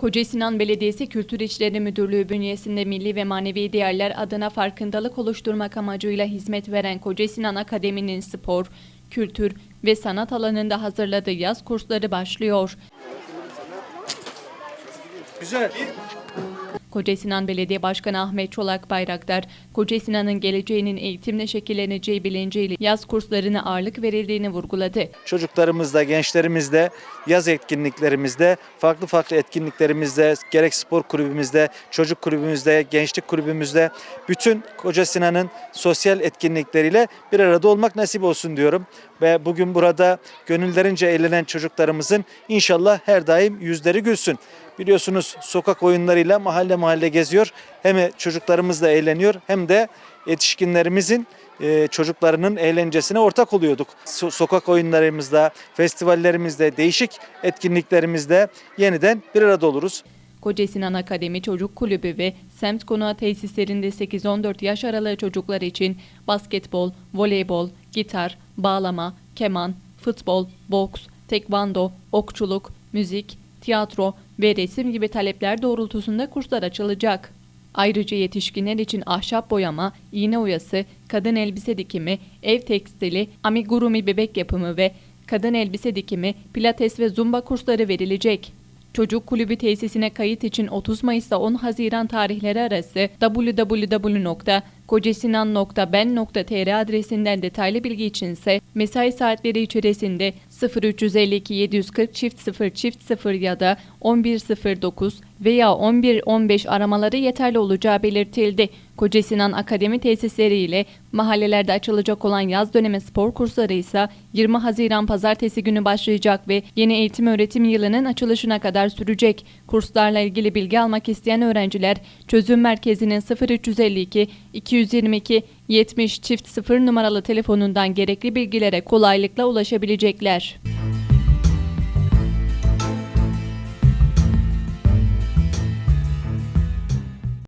Koca Sinan Belediyesi Kültür İşleri Müdürlüğü bünyesinde milli ve manevi değerler adına farkındalık oluşturmak amacıyla hizmet veren Koca Sinan Akademi'nin spor, kültür ve sanat alanında hazırladığı yaz kursları başlıyor. Güzel. Koca Sinan Belediye Başkanı Ahmet Çolak Bayraktar, Koca Sinan'ın geleceğinin eğitimle şekilleneceği bilinciyle yaz kurslarına ağırlık verildiğini vurguladı. Çocuklarımızda, gençlerimizde, yaz etkinliklerimizde, farklı farklı etkinliklerimizde, gerek spor kulübümüzde, çocuk kulübümüzde, gençlik kulübümüzde bütün Koca Sinan'ın sosyal etkinlikleriyle bir arada olmak nasip olsun diyorum. Ve bugün burada gönüllerince eğlenen çocuklarımızın inşallah her daim yüzleri gülsün. Biliyorsunuz sokak oyunlarıyla mahalle mahalle geziyor. Hem çocuklarımız da eğleniyor hem de yetişkinlerimizin e, çocuklarının eğlencesine ortak oluyorduk. So- sokak oyunlarımızda, festivallerimizde, değişik etkinliklerimizde yeniden bir arada oluruz. Koca Sinan Akademi Çocuk Kulübü ve semt konağı tesislerinde 8-14 yaş aralığı çocuklar için basketbol, voleybol, gitar, bağlama, keman, futbol, boks, tekvando, okçuluk, müzik, tiyatro ve resim gibi talepler doğrultusunda kurslar açılacak. Ayrıca yetişkinler için ahşap boyama, iğne oyası, kadın elbise dikimi, ev tekstili, amigurumi bebek yapımı ve kadın elbise dikimi, pilates ve zumba kursları verilecek. Çocuk Kulübü tesisine kayıt için 30 Mayıs'ta 10 Haziran tarihleri arası www.kocasinan.ben.tr adresinden detaylı bilgi içinse mesai saatleri içerisinde 0352 740 çift 0 çift 0 ya da 1109 veya 1115 aramaları yeterli olacağı belirtildi. Koca Sinan Akademi tesisleriyle mahallelerde açılacak olan yaz dönemi spor kursları ise 20 Haziran pazartesi günü başlayacak ve yeni eğitim öğretim yılının açılışına kadar sürecek. Kurslarla ilgili bilgi almak isteyen öğrenciler çözüm merkezinin 0352 222 70 çift 0 numaralı telefonundan gerekli bilgilere kolaylıkla ulaşabilecekler.